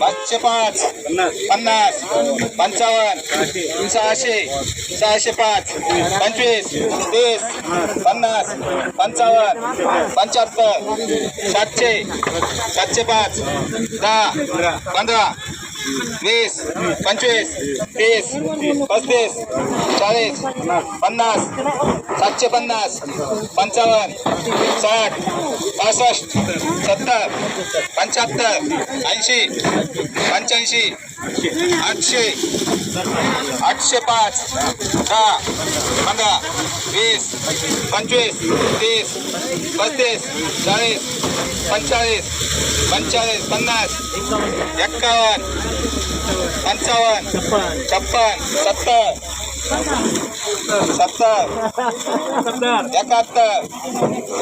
पाचशे पाच पन्नास पंचावन्न सहाशे सहाशे पाच पंचवीस तीस पन्नास पंचावन्न पंच्याहत्तर सातशे सातशे पाच दहा पंधरा. वीस पंचवीस तीस पस्तीस चाळीस पन्नास सातशे पन्नास पंचावन्न साठ पासष्ट सत्तर पंच्याहत्तर ऐंशी पंच्याऐंशी आठशे. आठशे पाच दहा पंधरा वीस पंचवीस तीस पस्तीस चाळीस पंचेचाळीस पंचेचाळीस पन्नास एक्कावन्न पंचावन्न छप्पन सत्तर सत्तर एकाहत्तर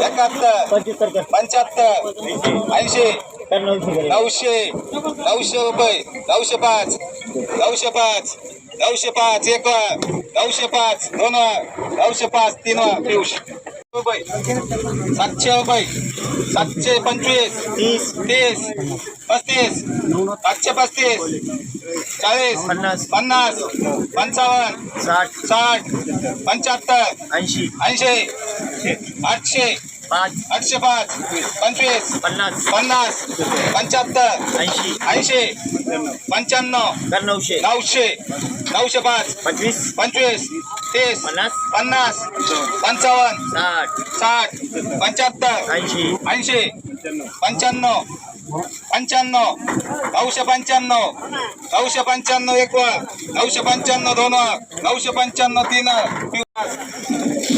एकाहत्तर पंच्याहत्तर ऐंशी नऊशे नऊशे रुपये नऊशे पाच नऊशे पाच नऊशे पाच एक नऊशे पाच दोन नऊशे पाच तीन पियुष रुपये सातशे रुपये सातशे पंचवीस तीस. तीस पस्तीस सातशे पस्तीस चाळीस पन्नास. पन्नास पंचावन्न साठ. साठ पंच्याहत्तर ऐंशी. ऐंशी आठशे पाच. आठशे पाच. पंचवीस. पन्नास. पन्नास. पंच्याहत्तर. ऐंशी. ऐंशी. पंच्याण्णव. नऊशे. नऊशे. नऊशे पाच. पंचवीस. पंचवीस. तीस. पन्नास. पन्नास. पंचावन्न. साठ. साठ. पंच्याहत्तर. ऐंशी. ऐंशी. पंच्याण्णव. पंच्याण्णव. नऊशे पंच्याण्णव. नऊशे पंच्याण्णव एक वर. नऊशे पंच्याण्णव दोन वर. नऊशे पंच्याण्णव तीन.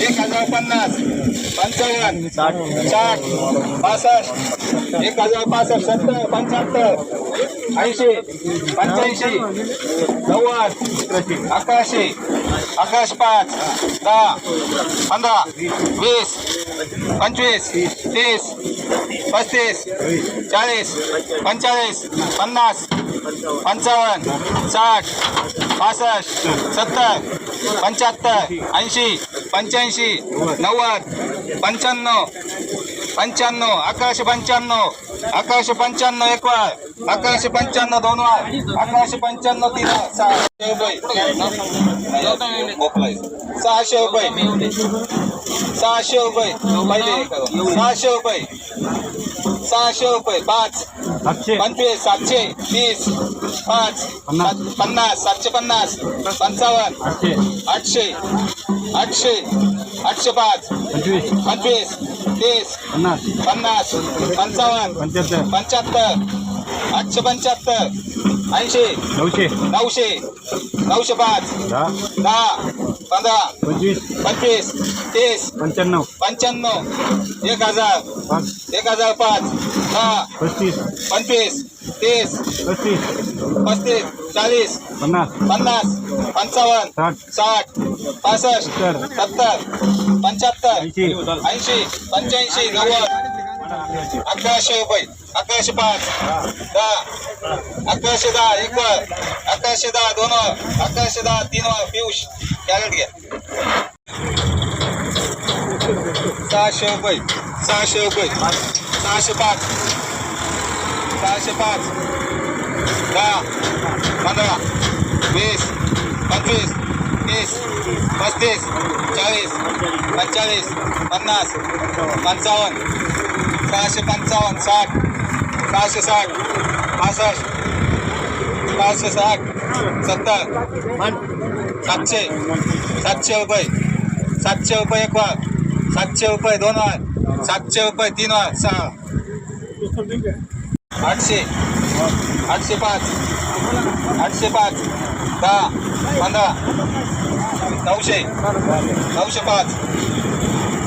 एक हजार पन्नास. पंचावन्न साठ साठ पासष्ट एक हजार पासष्ट सत्तर पंच्याहत्तर ऐंशी पंच्याऐंशी नव्वद अकराशे अकराशे पाच दहा पंधरा वीस पंचवीस तीस पस्तीस चाळीस पंचेचाळीस पन्नास पंचावन्न साठ पासष्ट सत्तर पंच्याहत्तर ऐंशी पंच्याऐंशी नव्वद पंच्याण्णव पंच्याण्णव अकराशे पंच्याण्णव अकराशे पंच्याण्णव एक वार अकराशे पंच्याण्णव दोन वार अकराशे पंच्याण्णव तीन सहाशे रुपये. सहाशे रुपये. सहाशे रुपये. पहिले सहाशे रुपये. सहाशे रुपये पाच. पंचवीस सातशे. तीस पाच. पन्नास. सातशे पन्नास. पंचावन्न. आठशे. आठशे. आठशे. पाच. पंचवीस. तीस. पन्नास. पंचावन्न. पंच्याहत्तर. आठशे पंच्याहत्तर. ऐंशी. नऊशे. नऊशे. नऊशे पाच. दहा. दहा. पंधरा. पंचवीस. पंचवीस. तीस. पंच्याण्णव. पंच्याण्णव. एक हजार. पाच. एक हजार पाच. दहा. पस्तीस. पंचवीस. तीस. पस्तीस. पस्तीस. चाळीस. पन्नास. पन्नास. पंचावन्न. साठ. साठ. पासष्ट. सत्तर. सत्तर. पंच्याहत्तर. ऐंशी. ऐंशी. पंच्याऐंशी. नव्वद. अकराशे रुपये. अकराशे पाच. दहा. अकराशे दहा एक वर. अकराशे दहा दोन वर. अकराशे दहा तीन वर. पियुष कॅरेट घ्या सहाशे रुपये. सहाशे रुपये. सहाशे पाच. सहाशे पाच. दहा. पंधरा. वीस. पंचवीस. तीस. पस्तीस. चाळीस. पंचेचाळीस. पन्नास. पंचावन्न. सहाशे पंचावन्न साठ. सहाशे साठ. पासष्ट. सहाशे साठ. सत्तर. सातशे. सातशे रुपये. सातशे रुपये एक वार सातशे रुपये दोन वार सातशे रुपये तीन वार सहा. आठशे. आठशे पाच. आठशे पाच. दहा. पंधरा. नऊशे. नऊशे पाच.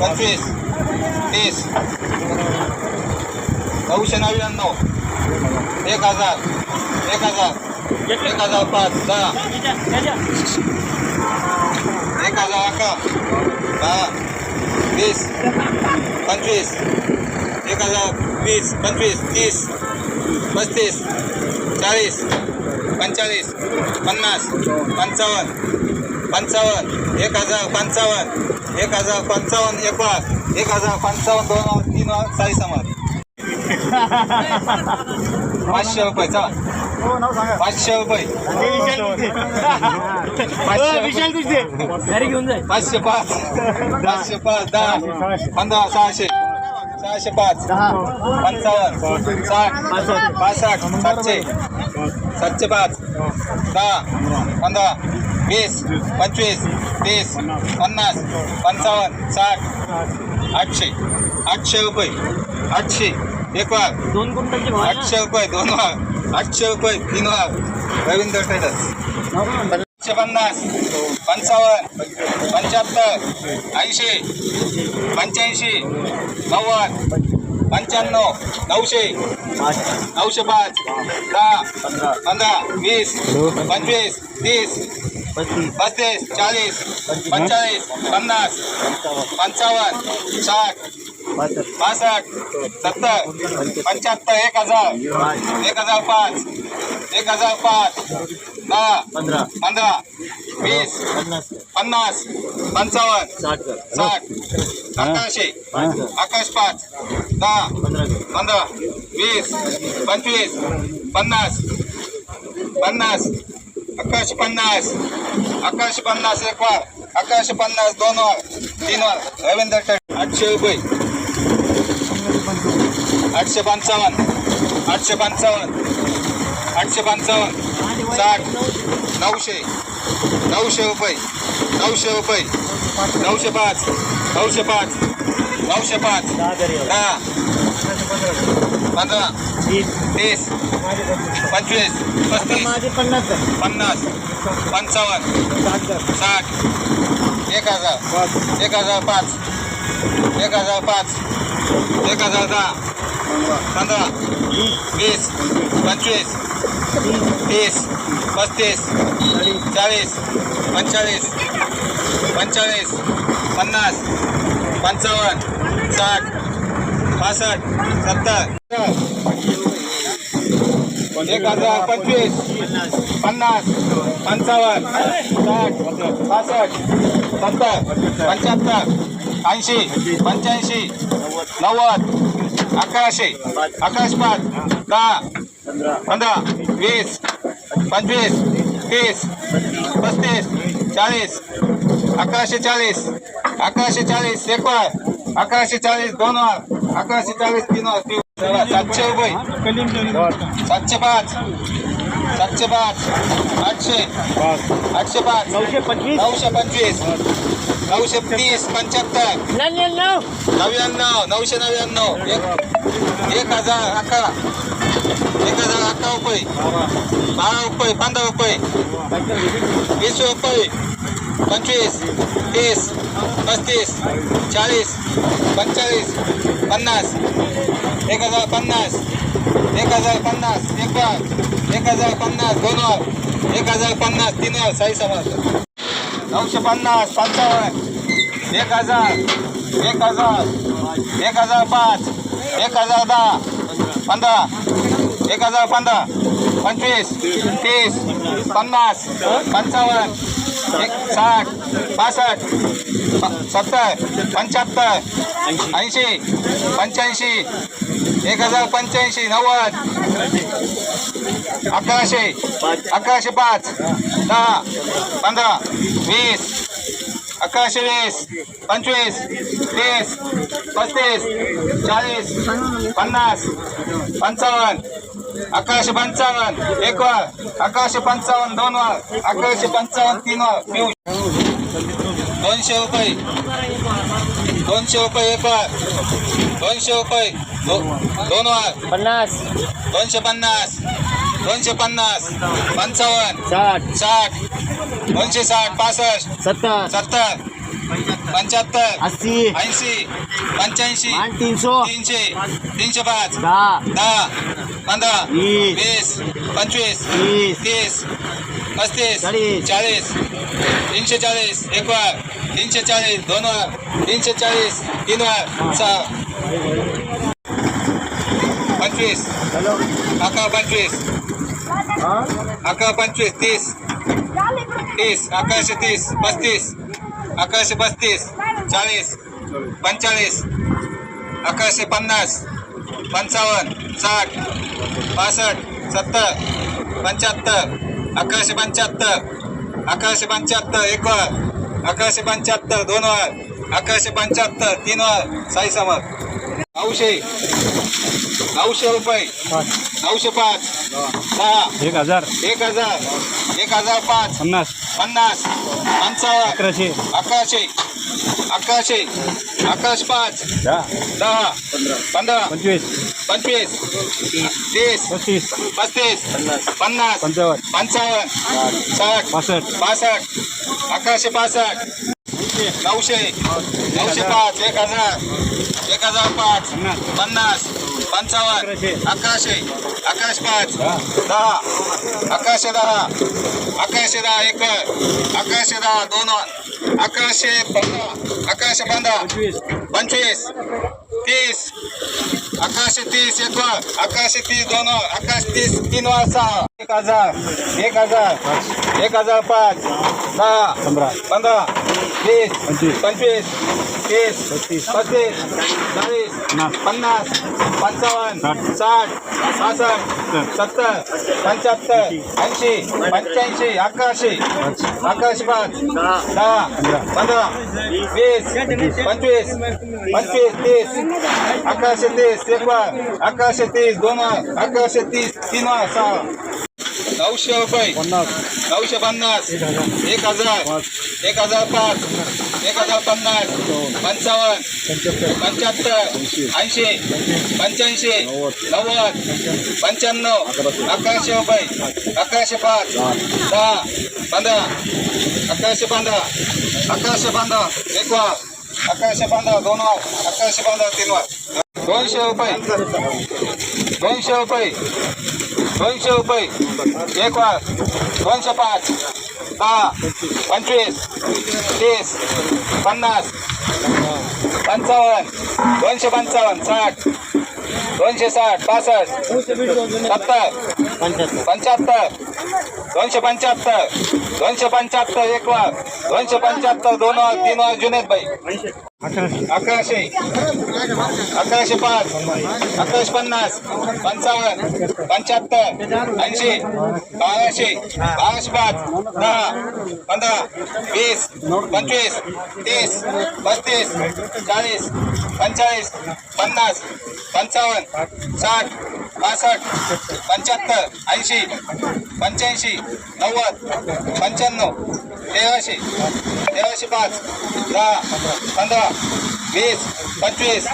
पंचवीस. तीस नऊशे नव्याण्णव. एक हजार. एक हजार. एक हजार पाच. दहा. एक हजार अकरा. दहा. वीस. पंचवीस. एक हजार वीस. पंचवीस. तीस. पस्तीस. चाळीस. पंचेचाळीस पन्नास. पंचावन्न. पंचावन्न. एक हजार पंचावन्न. एक हजार पंचावन्न. एक एक हजार पंचावन्न दोन वार तीन वार चाळीस समाज पाचशे रुपये चला. हो पाचशे रुपये. विशाल तुझे घरी घेऊन जाय. पाचशे पाच पाचशे पाच दहा पंधरा सहाशे. सहाशे पाच. पंचावन्न साठ पासष्ट सातशे. सातशे पाच. दहा पंधरा वीस पंचवीस तीस पन्नास पंचावन्न साठ. आठशे. आठशे रुपये. आठशे. एक वार दोन क्विंटलचे आठशे रुपये दोन वार आठशे रुपये तीन वार रवींद्र ट्रेडर्स एकशे पन्नास. पंचावन्न. पंच्याहत्तर. ऐंशी. पंच्याऐंशी. नव्वद. पंच्याण्णव. नऊशे. नऊशे पाच. दहा. पंधरा. वीस. पंचवीस. तीस. पस्तीस चाळीस पंचेचाळीस पन्नास पंचावन्न साठ पासष्ट. सत्तर पंच्याहत्तर एक हजार एक हजार पाच एक हजार पाच दहा पंधरा. वीस पन्नास. पंचावन्न साठ अकराशे आकाश पाच दहा पंधरा वीस पंचवीस पन्नास पन्नास अकराशे पन्नास अकराशे पन्नास एक वार अकराशे पन्नास दोन वार तीन वार रवींद्र टेट आठशे रुपये. आठशे पंचावन्न आठशे पंचावन्न आठशे पंचावन्न साठ नऊशे नऊशे रुपये नऊशे रुपये नऊशे पाच नऊशे पाच नऊशे पाच दहा पंधरा तीस पंचवीस पस्तीस माझे पन्नास पन्नास पंचावन्न साठ एक हजार एक हजार पाच एक हजार पाच एक हजार दहा पंधरा वीस पंचवीस तीस पस्तीस चाळीस पंचेचाळीस पंचेचाळीस पन्नास पंचावन्न साठ पासष्ट सत्तर. एक हजार पंचवीस पन्नास पंचावन्न साठ पासष्ट सत्तर पंच्याहत्तर ऐंशी पंच्याऐंशी नव्वद अकराशे अकराशे पाच दहा पंधरा वीस पंचवीस तीस पस्तीस चाळीस अकराशे चाळीस अकराशे चाळीस एक वार अकराशे चाळीस दोन वार अकराशे चाळीस तीन वार तीन सातशे रुपये सातशे पाच. सातशे पाच. आठशे. आठशे पाच. नऊशे पंचवीस. नऊशे पंचवीस. नऊशे तीस पंच्याहत्तर. नव्याण्णव. नव्याण्णव. नऊशे नव्याण्णव. एक एक हजार अकरा. एक हजार अकरा रुपये. बारा रुपये पंधरा रुपये. वीस रुपये. पंचवीस तीस पस्तीस चाळीस पंचेचाळीस पन्नास. एक हजार पन्नास. एक हजार पन्नास एक एक हजार पन्नास दोन एक हजार पन्नास तीन साई समाज. नऊशे पन्नास पंचावन्न. एक हजार एक हजार एक हजार पाच एक हजार दहा पंधरा. एक हजार पंधरा पंचवीस तीस पन्नास पंचावन्न एक साठ पासष्ट सत्तर पंच्याहत्तर ऐंशी पंच्याऐंशी एक हजार पंच्याऐंशी नव्वद. अकराशे अकराशे पाच दहा पंधरा वीस अकराशे वीस पंचवीस तीस पस्तीस चाळीस पन्नास पंचावन्न अकराशे पंचावन्न एक वर अकराशे पंचावन्न दोन वर अकराशे पंचावन्न तीन वर दोनशे रुपये. दोनशे रुपये एक वार दोनशे रुपये. दोन वार पन्नास. दोनशे पन्नास. दोनशे पन्नास. पंचावन्न. साठ. साठ. दोनशे साठ. पासष्ट. सत्तर. सत्तर. पंच्याहत्तर. अस्सी. ऐंशी. पंच्याऐंशी. तीनशे. तीनशे. तीनशे पाच. दहा. दहा. पंधरा. वीस. वीस. पंचवीस. तीस. तीस. पस्तीस. चाळीस. चाळीस. तीनशे चाळीस. एक वार तीनशे चाळीस दोन वार. तीनशे चाळीस तीन वार. सहा. पंचवीस. अकरा पंचवीस. अकरा पंचवीस तीस. तीस अकराशे तीस पस्तीस. अकराशे पस्तीस चाळीस. पंचेचाळीस अकराशे पन्नास. पंचावन्न साठ. पासष्ट सत्तर. पंच्याहत्तर. अकराशे पंच्याहत्तर. अकराशे पंच्याहत्तर एक अकराशे पंच्याहत्तर दोन वर अकराशे पंच्याहत्तर तीन वर साई समज नऊशे. नऊशे रुपये. नऊशे पाच. दहा एक हजार. एक हजार. एक हजार पाच. पन्नास. पन्नास. पंचावन्न. अकराशे. अकराशे. अकराशे. अकराशे पाच. दहा. दहा. पंधरा. पंचवीस. पंचवीस तीस. पस्तीस. पस्तीस. पन्नास. पंचावन्न. पंचावन्न. साठ. पासष्ट पासष्ट अकराशे पासष्ट नऊशे. नऊशे पाच. एक हजार. एक हजार पाच. पन्नास. पंचावन्न. अकराशे. अकराशे. पाच. दहा. अकराशे दहा. अकराशे दहा एक. अकराशे दहा दोन. अकराशे पंधरा. अकराशे पंधरा. पंचवीस. तीस. आकाश तीस एक आकाश तीस दोन आकाश तीस तीन वाजता. एक हजार एक हजार. एक हजार पाच दहा पंधरा. पंधरा वीस पंचवीस. पंचवीस तीस पस्तीस. पस्तीस चाळीस पन्नास. पंचावन्न साठ. पासष्ट सत्तर पंच्याहत्तर ऐंशी. पंच्याऐंशी अकराशे. अकराशे पाच दहा पंधरा. वीस पंचवीस पंचवीस तीस अकराशे तीस एक वर अकराशे तीस दोन अकराशे तीस तीन सहा. नऊशे रुपये पन्नास नऊशे पन्नास एक हजार एक हजार पाच एक हजार पाच एक हजार पन्नास पंचावन्न पंच्याहत्तर पंच्याहत्तर ऐंशी पंच्याऐंशी नव्वद पंच्याण्णव अकराशे रुपये अकराशे पाच दहा पंधरा अकराशे पंधरा अकराशे पंधरा एक वार अकराशे पंधरा दोन वार अकराशे पंधरा तीन वार दोनशे रुपये दोनशे रुपये दोनशे रुपये. एक वार दोनशे पाच दहा पंचवीस तीस पन्नास पंचावन्न दोनशे पंचावन्न साठ दोनशे साठ पासष्ट सत्तर पंच्याहत्तर दोनशे पंच्याहत्तर दोनशे पंच्याहत्तर एक वार दोनशे पंच्याहत्तर दोन वार तीन वार जुनेद बाई. अकराशे. अकराशे. पाच. अकराशे पन्नास. पंचावन्न. पंच्याहत्तर. ऐंशी. बाराशे. बाराशे पाच. दहा. पंधरा. वीस. पंचवीस. तीस. पस्तीस. चाळीस. पंचेचाळीस पन्नास. पंचावन्न. साठ. पासष्ट पंच्याहत्तर. ऐंशी. पंच्याऐंशी. नव्वद. पंच्याण्णव. तेराशे. तेराशे पाच. दहा. पंधरा. वीस. पंचवीस.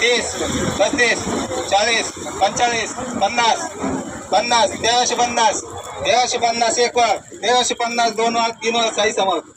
तीस. पस्तीस. चाळीस. पंचेचाळीस पन्नास. पन्नास. तेराशे पन्नास. तेराशे पन्नास एक वार तेराशे पन्नास दोन वार तीन वार साई समज